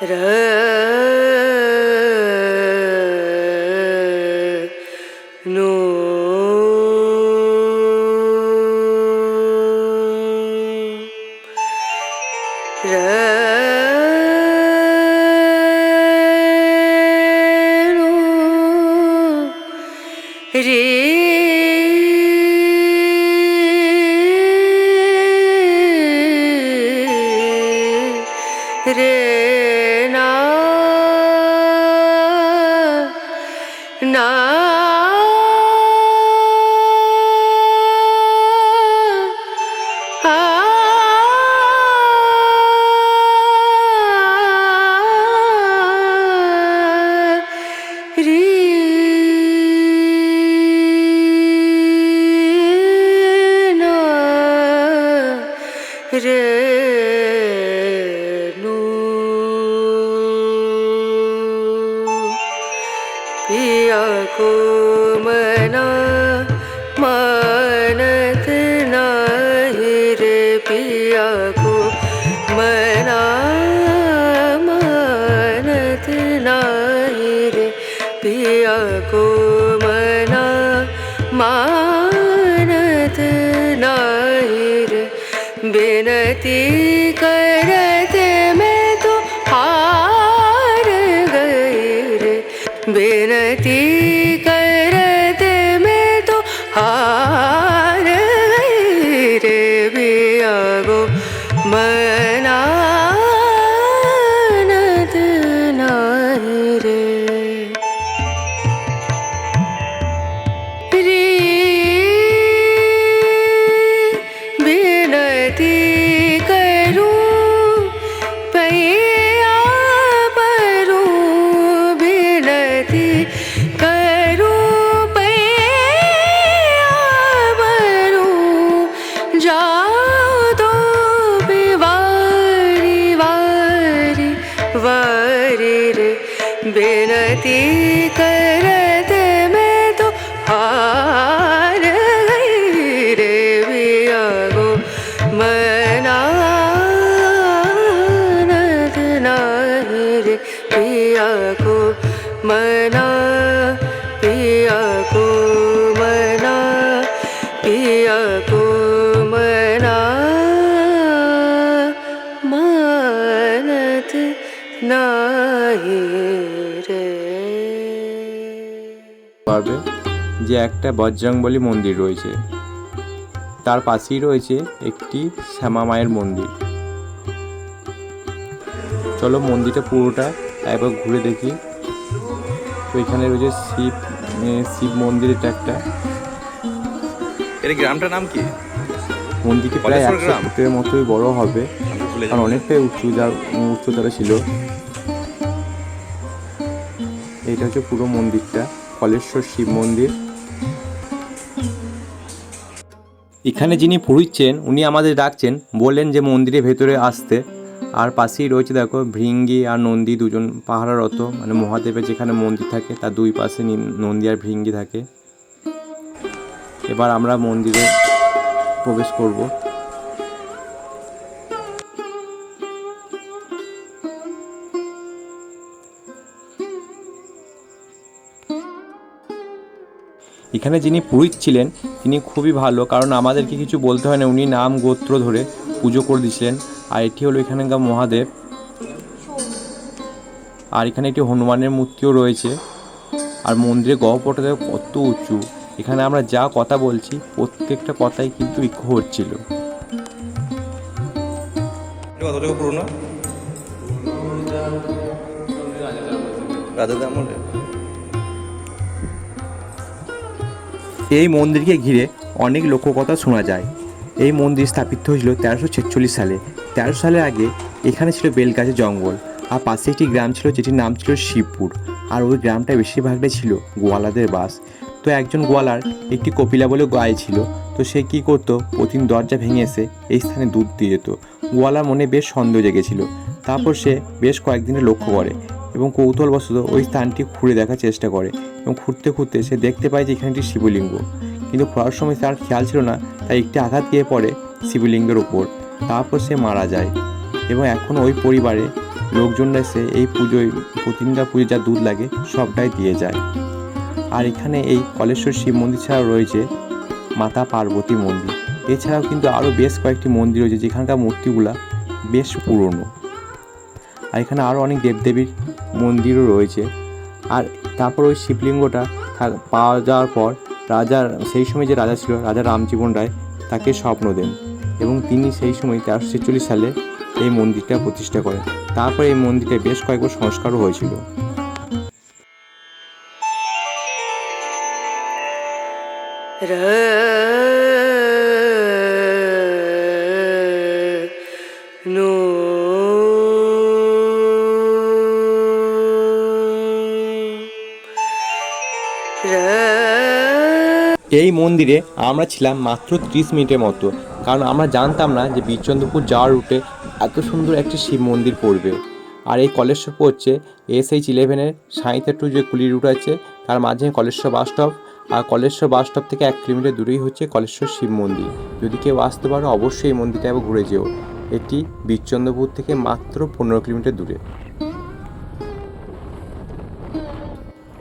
Rrrr. রে विनती कर যে একটা বজরংবলী মন্দির রয়েছে। তার পাশেই রয়েছে একটি শ্যামা মায়ের মন্দির। চলো মন্দিরটা পুরোটা একবার ঘুরে দেখি। তো এখানে রয়েছে শিব শিব মন্দির এটা একটা। এর গ্রামটার নাম কি? মন্দিরটি প্রায় একশো ফুটের মতোই বড় হবে। কারণ অনেকটাই উঁচু যার উচ্চতারা ছিল। এইটা হচ্ছে পুরো মন্দিরটা। কলেশ্বর শিব মন্দির। এখানে যিনি পুরুচ্ছেন উনি আমাদের ডাকছেন, বললেন যে মন্দিরের ভেতরে আসতে। আর পাশেই রয়েছে দেখো, ভৃঙ্গি আর নন্দী দুজন পাহাড়ারত মানে মহাদেবের যেখানে মন্দির থাকে, তার দুই পাশে নন্দী আর ভৃঙ্গি থাকে। এবার আমরা মন্দিরে প্রবেশ করব। এখানে যিনি পুরোহিত ছিলেন তিনি খুবই ভালো কারণ আমাদেরকে কিছু বলতে হয় না উনি নাম গোত্র ধরে পুজো করে দিয়েছিলেন। আর এটি হলো এখানকার মহাদেব। আর এখানে একটি হনুমানের মূর্তিও রয়েছে। আর মন্দিরের গহ্বরটা দেখো কত উঁচু। এখানে আমরা যা কথা বলছি প্রত্যেকটা কথাই কিন্তু ইকো হচ্ছিল। এটা পুরনো? রাজাদের আমলে? এই মন্দিরকে ঘিরে অনেক লোককথা শোনা যায়। এই মন্দির স্থাপিত হয়েছিল তেরোশো ছেচল্লিশ সালে। তেরোশো সালের আগে এখানে ছিল বেলগাছের জঙ্গল, আর পাশে একটি গ্রাম ছিল যেটির নাম ছিল শিবপুর, আর ওই গ্রামটা বেশিরভাগটাই ছিল গোয়ালাদের বাস। তো একজন গোয়ালার একটি কপিলা বলে গায়ে ছিল, তো সে কী করতো? প্রতিদিন দরজা ভেঙে এসে এই স্থানে দুধ দিয়ে যেত। গোয়ালার মনে বেশ সন্দেহ জেগেছিল। তারপর সে বেশ কয়েকদিনে লক্ষ্য করে। এবং কৌতূহলবশত ওই স্থানটি খুঁড়ে দেখার চেষ্টা করে এবং খুঁড়তে খুঁড়তে সে দেখতে পায় যে এখানে একটি শিবলিঙ্গ। কিন্তু খোঁড়ার সময় তার খেয়াল ছিল না, তাই একটি আঘাত গিয়ে পড়ে শিবলিঙ্গের ওপর তারপর সে মারা যায় এবং এখন ওই পরিবারে লোকজনরা এসে এই পুজোয় প্রতিদিনকার পুজো যা দুধ লাগে সবটাই দিয়ে যায়। আর এখানে এই কলেশ্বর শিব মন্দির ছাড়াও রয়েছে মাতা পার্বতী মন্দির। এছাড়াও কিন্তু আরও বেশ কয়েকটি মন্দির রয়েছে, যেখানকার মূর্তিগুলা বেশ পুরনো। আর এখানে আরও অনেক দেবদেবীর মন্দিরও রয়েছে। আর তারপর ওই শিবলিঙ্গটা পাওয়া যাওয়ার পর রাজার, সেই সময় যে রাজা ছিল, রাজা রামজীবন রায়, তাকে স্বপ্ন দেন। এবং তিনি সেই সময় তেরোশো ছেচল্লিশ সালে এই মন্দিরটা প্রতিষ্ঠা করেন। তারপর এই মন্দিরটা বেশ কয়েকবার সংস্কারও হয়েছিল। र এই মন্দিরে আমরা ছিলাম মাত্র ত্রিশ মিনিটের মতো। কারণ আমরা জানতাম না যে বীরচন্দ্রপুর যাওয়ার রুটে এত সুন্দর একটি শিব মন্দির পড়বে। আর এই কলেশ্বর পড়ছে এসএইচ ইলেভেনের সাঁইথা টু যে কুলি রুট আছে, তার মাঝে কলেশ্বর বাস স্টপ। আর কলেশ্বর বাস স্টপ থেকে এক কিলোমিটার দূরেই হচ্ছে কলেশ্বর শিব মন্দির। যদি কেউ আসতে পারো, অবশ্যই এই মন্দিরটা একবার ঘুরে যেও। এটি বীরচন্দ্রপুর থেকে মাত্র পনেরো কিলোমিটার দূরে।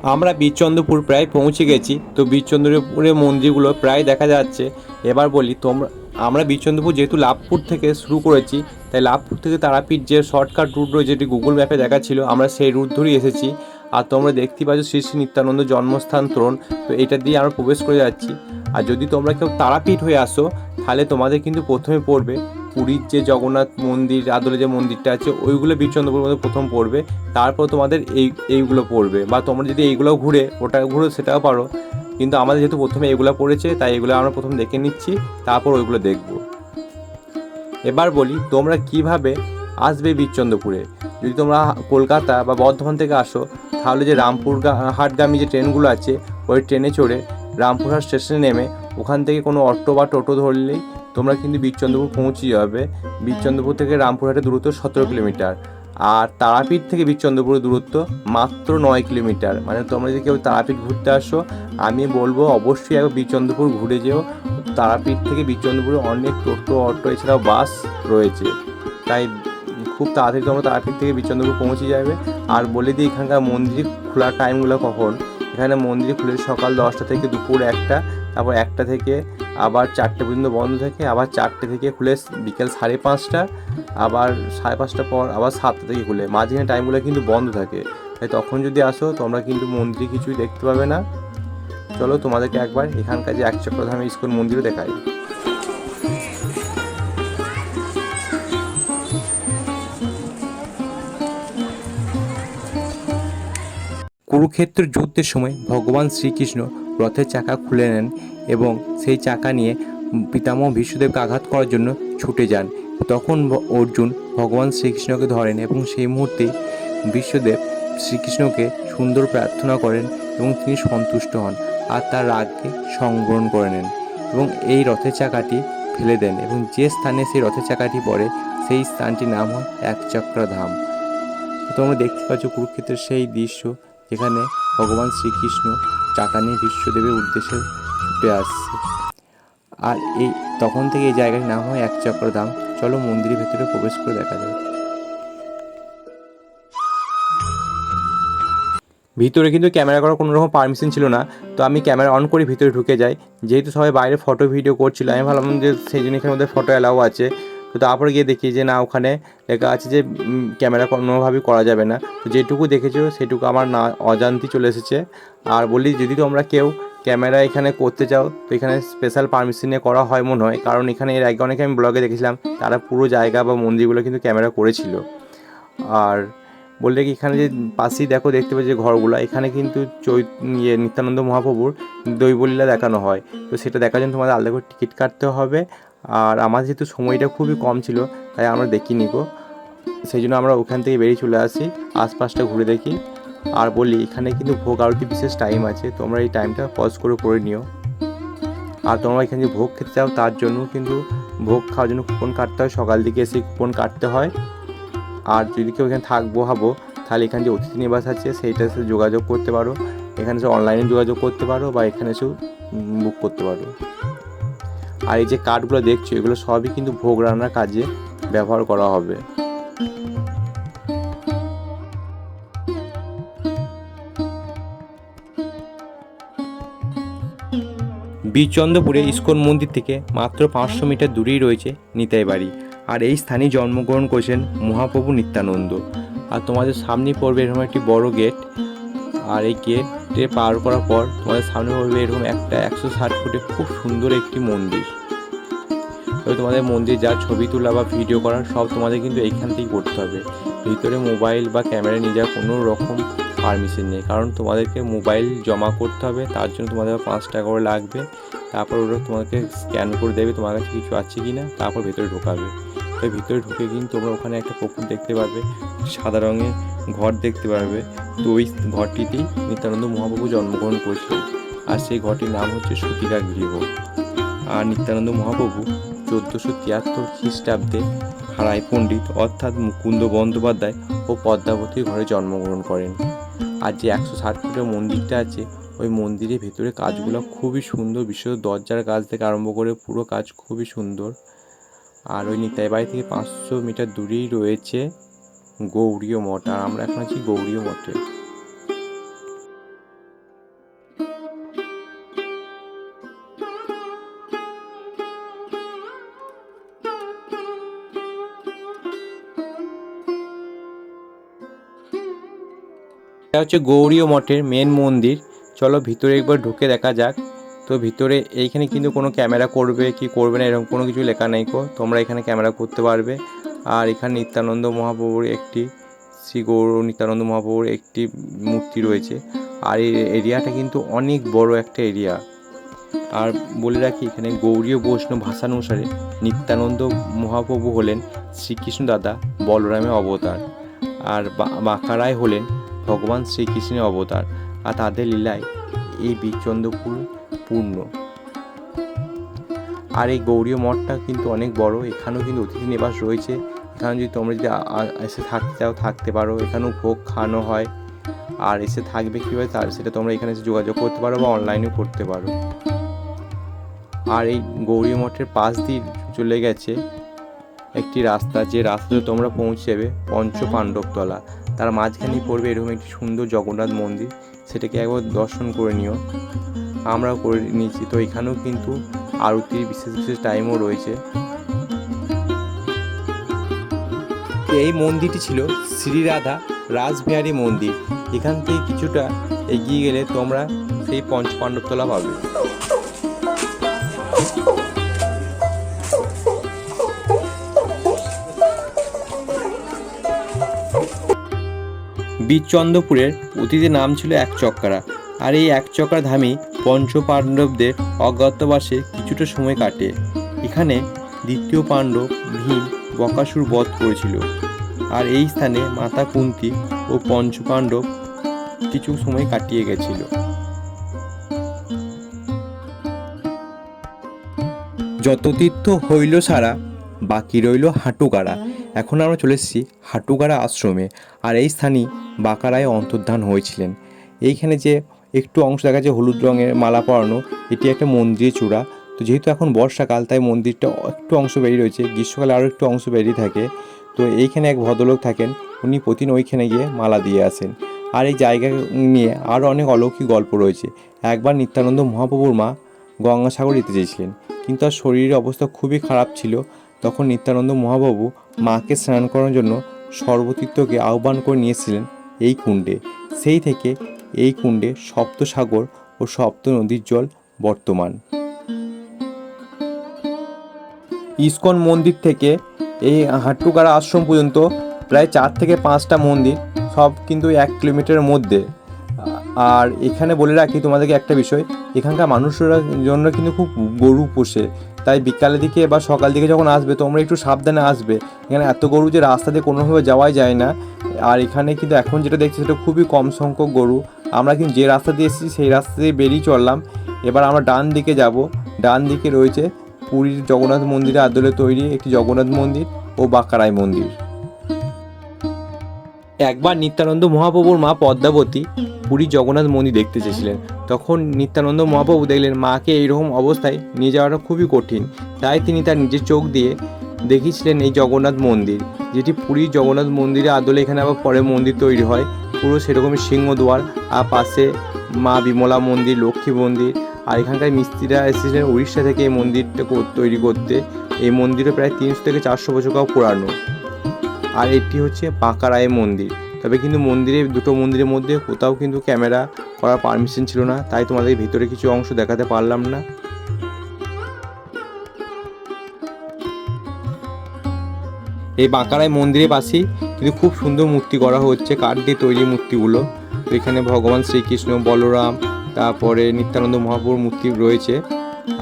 আমরা বীরচন্দ্রপুর প্রায় পৌঁছে গেছি, তো বীরচন্দ্রপুরের মন্দিরগুলো প্রায় দেখা যাচ্ছে। এবার বলি তোমরা আমরা বীরচন্দ্রপুর যেহেতু লাভপুর থেকে শুরু করেছি, তাই লাভপুর থেকে তারাপীঠ যে শর্টকাট রুট রয়েছে, যেটি গুগল ম্যাপে দেখা ছিল, আমরা সেই রুট ধরেই এসেছি। আর তোমরা দেখতে পাচ্ছ শ্রী শ্রী নিত্যানন্দ জন্মস্থান তরুণ, তো এটা দিয়ে আমরা প্রবেশ করে যাচ্ছি। আর যদি তোমরা কেউ তারাপীঠ হয়ে আসো, তাহলে তোমাদের কিন্তু প্রথমে পড়বে পুরীর যে জগন্নাথ মন্দির, আদলে যে মন্দিরটা আছে, ওইগুলো বীরচন্দ্রপুর মধ্যে প্রথম পড়বে। তারপর তোমাদের এই, এইগুলো পড়বে। বা তোমরা যদি এইগুলো ঘুরে, ওটা ঘুরে, সেটাও পারো। কিন্তু আমাদের যেহেতু প্রথমে এগুলো পড়েছে, তাই এগুলো আমরা প্রথম দেখে নিচ্ছি, তারপর ওইগুলো দেখব। এবার বলি, তোমরা কীভাবে আসবে বীরচন্দ্রপুরে? যদি তোমরা কলকাতা বা বর্ধমান থেকে আসো, তাহলে যে রামপুর হাটগামী যে ট্রেনগুলো আছে, ওই ট্রেনে চড়ে রামপুরহাট স্টেশনে নেমে, ওখান থেকে কোনো অটো বা টোটো ধরলেই তোমরা কিন্তু বীরচন্দ্রপুর পৌঁছে যাবে। বীরচন্দ্রপুর থেকে রামপুরহাটের দূরত্ব সতেরো কিলোমিটার। আর তারাপীঠ থেকে বীরচন্দ্রপুরের দূরত্ব মাত্র নয় কিলোমিটার। মানে তোমরা যদি কেউ তারাপীঠ ঘুরতে আসো, আমি বলব অবশ্যই একবার বীরচন্দ্রপুর ঘুরে যেও। তারাপীঠ থেকে বীরচন্দ্রপুরে অনেক টোটো, অটো, এছাড়াও বাস রয়েছে। তাই খুব তাড়াতাড়ি তোমরা তারাপীঠ থেকে বীরচন্দ্রপুর পৌঁছে যাবে। আর বলে দিই, এখানকার মন্দির খোলার টাইমগুলো কখন? এখানে মন্দির খুলে সকাল দশটা থেকে দুপুর একটা, তারপর একটা থেকে আবার চারটে পর্যন্ত বন্ধ থাকে আবার চারটে থেকে খুলে বিকেল সাড়ে পাঁচটা, আবার সাড়ে পাঁচটা পর আবার সাতটা থেকে খুলে। মাঝখানে টাইমগুলো কিন্তু বন্ধ থাকে। তাই তখন যদি আসো, তোমরা কিন্তু মন্দিরে কিছুই দেখতে পাবে না। চলো তোমাদেরকে একবার এখানকার যে একচক্রধামী ইস্কন মন্দিরও দেখাই। কুরুক্ষেত্র যুদ্ধের সময় ভগবান শ্রীকৃষ্ণ রথের চাকা খুলে নেন এবং সেই চাকা নিয়ে পিতামহ বিষ্ণুদেবকে আঘাত করার জন্য ছুটে যান। তখন অর্জুন ভগবান শ্রীকৃষ্ণকে ধরেন এবং সেই মুহূর্তে বিশ্বদেব শ্রীকৃষ্ণকে সুন্দর প্রার্থনা করেন এবং তিনি সন্তুষ্ট হন আর তার রাগকে সংবরণ করে নেন এবং এই রথের চাকাটি ফেলে দেন এবং যে স্থানে সেই রথের চাকাটি পড়ে সেই স্থানটির নাম হয় একচক্রধাম। তো তোমরা দেখতে পাচ্ছ কুরুক্ষেত্রের সেই দৃশ্য যেখানে ভগবান শ্রীকৃষ্ণ চাকা নিয়ে বিশ্বদেবের উদ্দেশ্যে ছুটে আসছে। আর এই তখন থেকে এই জায়গাটির নাম হয় এক চক্রধাম চলো মন্দিরের ভেতরে প্রবেশ করে দেখা যায় ভিতরে কিন্তু ক্যামেরা করার কোনো রকম পারমিশন ছিল না। তো আমি ক্যামেরা অন করে ভিতরে ঢুকে যাই। যেহেতু সবাই বাইরে ফটো ভিডিও করছিল, আমি ভাবলাম যে সেই জন্য এখানে মধ্যে ফটো অ্যালাউ আছে। তো তারপরে গিয়ে দেখি যে না, ওখানে লেখা আছে যে ক্যামেরা কোনোভাবেই করা যাবে না। তো যেটুকু দেখেছ, সেটুকু আমার না, অজান্তি চলে এসেছে। আর বলি, যদি তোমরা কেউ ক্যামেরা এখানে করতে চাও, তো এখানে স্পেশাল পারমিশন নিয়ে করা হয় মনে হয়। কারণ এখানে এর আগে অনেকে আমি ব্লগে দেখেছিলাম, তারা পুরো জায়গা বা মন্দিরগুলো কিন্তু ক্যামেরা করেছিল। আর বললে কি, এখানে যে পাশেই দেখো, দেখতে পাচ্ছি যে ঘরগুলো, এখানে কিন্তু চৈ ইয়ে নিত্যানন্দ মহাপ্রভুর দৈবলীলা দেখানো হয়। তো সেটা দেখার জন্য তোমাদের আলাদা করে টিকিট কাটতে হবে। আর আমার যেহেতু সময়টা খুবই কম ছিল তাই আমরা দেখিনি গো সেই জন্য আমরা ওখান থেকে বেরিয়ে চলে আসি আশপাশটা ঘুরে দেখি। আর বলি এখানে কিন্তু ভোগ আরতি বিশেষ টাইম আছে তোমরা এই টাইমটা পজ করে করে নিও। আর তোমরা এখানে যে ভোগ খেতে চাও তার জন্য কিন্তু ভোগ খাওয়ার জন্য কুপন কাটতে হয়। সকাল দিকে এসে কুপন কাটতে হয়। আর যদি কেউ এখানে থাকব হাবো তাহলে এখানে যে অতিথি নিবাস আছে সেইটার সাথে যোগাযোগ করতে পারো। এখানে এসে অনলাইনে যোগাযোগ করতে পারো বা এখানে এসেও বুক করতে পারো। আর এই যে কাঠগুলো দেখছ, এগুলো সবই কিন্তু ভোগ রান্নার কাজে ব্যবহার করা হবে। বীরচন্দ্রপুরে ইস্কন মন্দির থেকে মাত্র পাঁচশো মিটার দূরেই রয়েছে নিতাই বাড়ি, আর এই স্থানে জন্মগ্রহণ করেছেন মহাপ্রভু নিত্যানন্দ। আর তোমাদের সামনে পড়বে এরকম একটি বড় গেট, আর এই গেট পার করার পর তোমাদের সামনে পড়বে এরকম একটা একশো ষাট ফুটে খুব সুন্দর একটি মন্দির। তবে তোমাদের মন্দির যা ছবি তোলা বা ভিডিও করা সব তোমাদের কিন্তু এইখান থেকেই করতে হবে। ভিতরে মোবাইল বা ক্যামেরা নিয়ে যাওয়ার কোনো রকম পারমিশন নেই। কারণ তোমাদেরকে মোবাইল জমা করতে হবে, তার জন্য তোমাদের পাঁচ টাকা করে লাগবে। তারপর ওরা তোমাকে স্ক্যান করে দেবে তোমার কাছে কিছু আছে কি না তারপর ভেতরে ঢোকাবে। তো ভিতরে ঢুকে কিন্তু তোমরা ওখানে একটা পুকুর দেখতে পারবে সাদা রঙের ঘর দেখতে পারবে। তো ওই ঘরটিতেই নিত্যানন্দ মহাপ্রভু জন্মগ্রহণ করেছিলেন আর সেই ঘরটির নাম হচ্ছে সুতিকা গৃহ। আর নিত্যানন্দ মহাপ্রভু চোদ্দোশো তিয়াত্তর খ্রিস্টাব্দে হারাই পণ্ডিত অর্থাৎ মুকুন্দ বন্দ্যোপাধ্যায় ও পদ্মাবতীর ঘরে জন্মগ্রহণ করেন। আর যে একশো ষাট ফুটের মন্দিরটা আছে, ওই মন্দিরের ভেতরে কাজগুলো খুবই সুন্দর। বিশেষ দরজার কাজ থেকে আরম্ভ করে পুরো কাজ খুবই সুন্দর। আর ওই নিতাই বাড়ি থেকে পাঁচশো মিটার দূরেই রয়েছে গৌরীয় মঠ আর আমরা এখন আছি গৌরীয় মঠে। এটা হচ্ছে গৌরীয় মঠের মেন মন্দির। চলো ভিতরে একবার ঢুকে দেখা যাক। তো ভিতরে এইখানে কিন্তু কোনো ক্যামেরা করবে কি করবে না, এরকম কোনো কিছু লেখা নেই কো তোমরা এখানে ক্যামেরা করতে পারবে। আর এখানে নিত্যানন্দ মহাপ্রভুর একটি, শ্রী গৌর নিত্যানন্দ মহাপ্রভুর একটি মূর্তি রয়েছে। আর এই এরিয়াটা কিন্তু অনেক বড় একটা এরিয়া আর বলে রাখি, এখানে গৌরীয় বৈষ্ণব ভাষানুসারে নিত্যানন্দ মহাপ্রভু হলেন শ্রীকৃষ্ণ দাদা বলরামের অবতার। আর বাঁকারায় হলেন ভগবান শ্রীকৃষ্ণের অবতার। আর তাদের লীলায় এই বীরচন্দ্রপুর পূর্ণ। আর এই গৌরীয় মঠটা কিন্তু অনেক বড়। এখানেও কিন্তু অতিথি নিবাস রয়েছে। এখানে যদি তোমরা যদি এসে থাকতে চাও, থাকতে পারো। এখানেও ভোগ খাওয়ানো হয়। আর এসে থাকবে কীভাবে তার সেটা তোমরা এখানে এসে যোগাযোগ করতে পারো বা অনলাইনেও করতে পারো। আর এই গৌরী মঠের পাশ দিয়ে চলে গেছে একটি রাস্তা। যে রাস্তাতে তোমরা পৌঁছে যাবে পঞ্চ পাণ্ডবতলা তার মাঝখানেই পড়বে এরকম একটি সুন্দর জগন্নাথ মন্দির। সেটাকে একবার দর্শন করে নিও। আমরাও করে নিয়েছি। তো এখানেও কিন্তু আরতির বিশেষ বিশেষ টাইমও রয়েছে। এই মন্দিরটি ছিল শ্রীরাধা রাসবিহারী মন্দির। এখান থেকে কিছুটা এগিয়ে গেলে তোমরা সেই পঞ্চপাণ্ডবতলা পাবে। বীরচন্দ্রপুরের অতীতের নাম ছিল এক চক্করা আর এই এক চক্করা ধামেই পঞ্চ পাণ্ডবদের অজ্ঞাতবাসে কিছুটা সময় কাটে। এখানে দ্বিতীয় পাণ্ডব ভীম বকাসুর বধ করেছিল। আর এই স্থানে মাতা কুন্তি ও পঞ্চ পাণ্ডব কিছু সময় কাটিয়ে গেছিল। যত তীর্থ হইল সারা, বাকি রইল হাঁটুগাড়া। এখন আমরা চলে এসেছি হাঁটুগাড়া আশ্রমে। আর এই স্থানই বাঁকারায় অন্তর্ধান হয়েছিলেন। এইখানে যে একটু অংশ দেখা যাচ্ছে হলুদ রঙের মালা পরানো, এটি একটা মন্দিরের চূড়া। তো যেহেতু এখন বর্ষাকাল, তাই মন্দিরটা একটু অংশ বেরিয়ে রয়েছে। গ্রীষ্মকালে আরও একটু অংশ বেরিয়ে থাকে। তো এইখানে এক ভদ্রলোক থাকেন, উনি প্রতিদিন ওইখানে গিয়ে মালা দিয়ে আসেন। আর এই জায়গা নিয়ে আরও অনেক অলৌকিক গল্প রয়েছে। একবার নিত্যানন্দ মহাপ্রভুর মা গঙ্গাসাগর যেতে চেয়েছিলেন। কিন্তু তার শরীরের অবস্থা খুবই খারাপ ছিল। তখন নিত্যানন্দ মহাপ্রভু মাকে স্নান করার জন্য সর্বতীর্থকে আহ্বান করে নিয়েছিলেন এই কুণ্ডে। সেই থেকে এই কুণ্ডে সপ্তসাগর ও সপ্ত নদীর জল বর্তমান। ইস্কন মন্দির থেকে এই হাট্টুকারা আশ্রম পর্যন্ত প্রায় চার থেকে পাঁচটা মন্দির, সব কিন্তু এক কিলোমিটারের মধ্যে। আর এখানে বলে রাখি তোমাদেরকে একটা বিষয়, এখানকার মানুষের জন্য কিন্তু খুব গরু পোষে। তাই বিকালের দিকে বা সকাল দিকে যখন আসবে, তোমরা একটু সাবধানে আসবে। এখানে এত গরু যে রাস্তা দিয়ে কোনোভাবে যাওয়াই যায় না। আর এখানে কিন্তু এখন যেটা দেখছি সেটা খুবই কম সংখ্যক গরু। আমরা কিন্তু যে রাস্তা দিয়ে এসেছি, সেই রাস্তা দিয়ে বেরিয়ে চললাম। এবার আমরা ডান দিকে যাব। ডান দিকে রয়েছে পুরীর জগন্নাথ মন্দিরের আদলে তৈরি একটি জগন্নাথ মন্দির ও বাঁকারাই মন্দির। একবার নিত্যানন্দ মহাপ্রভুর মা পদ্মাবতী পুরী জগন্নাথ মন্দির দেখতে চেয়েছিলেন। তখন নিত্যানন্দ মহাপ্রভু দেখলেন, মাকে এইরকম অবস্থায় নিয়ে যাওয়াটা খুবই কঠিন। তাই তিনি তার নিজের চোখ দিয়ে দেখিয়েছিলেন এই জগন্নাথ মন্দির, যেটি পুরীর জগন্নাথ মন্দিরের আদলে এখানে আবার পরে মন্দির তৈরি হয়। পুরো সেরকমই সিংহদুয়ার আর পাশে মা বিমলা মন্দির, লক্ষ্মী মন্দির আর এখানকার মিস্ত্রিরা এসেছিলেন উড়িষ্যা থেকে এই মন্দিরটা তৈরি করতে। এই মন্দিরে প্রায় তিনশো থেকে চারশো বছর কাউ পুরানো। আর এটি হচ্ছে পাকারায় মন্দির। তবে কিন্তু মন্দিরে দুটো মন্দিরের মধ্যে কোথাও কিন্তু ক্যামেরা করার পারমিশন ছিল না। তাই তোমাদের ভিতরে কিছু অংশ দেখাতে পারলাম না। এই বাঁকারায় মন্দিরের পাশেই কিন্তু খুব সুন্দর মূর্তি করা হচ্ছে, কাঠ দিয়ে তৈরি মূর্তিগুলো। এখানে ভগবান শ্রীকৃষ্ণ, বলরাম তারপরে নিত্যানন্দ মহাপ্রভুর মূর্তি রয়েছে।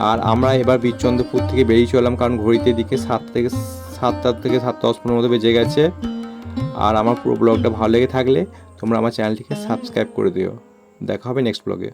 আর আমরা এবার বীরচন্দ্রপুর থেকে বেরিয়ে চললাম, কারণ ঘড়িতে দিকে সাত থেকে সাতটা থেকে সাতটা দশ পনেরো মতো বেজে গেছে। আর আমার পুরো ব্লগটা ভালো লেগে থাকলে তোমরা আমার চ্যানেলটিকে সাবস্ক্রাইব করে দিও। দেখা হবে নেক্সট ব্লগে।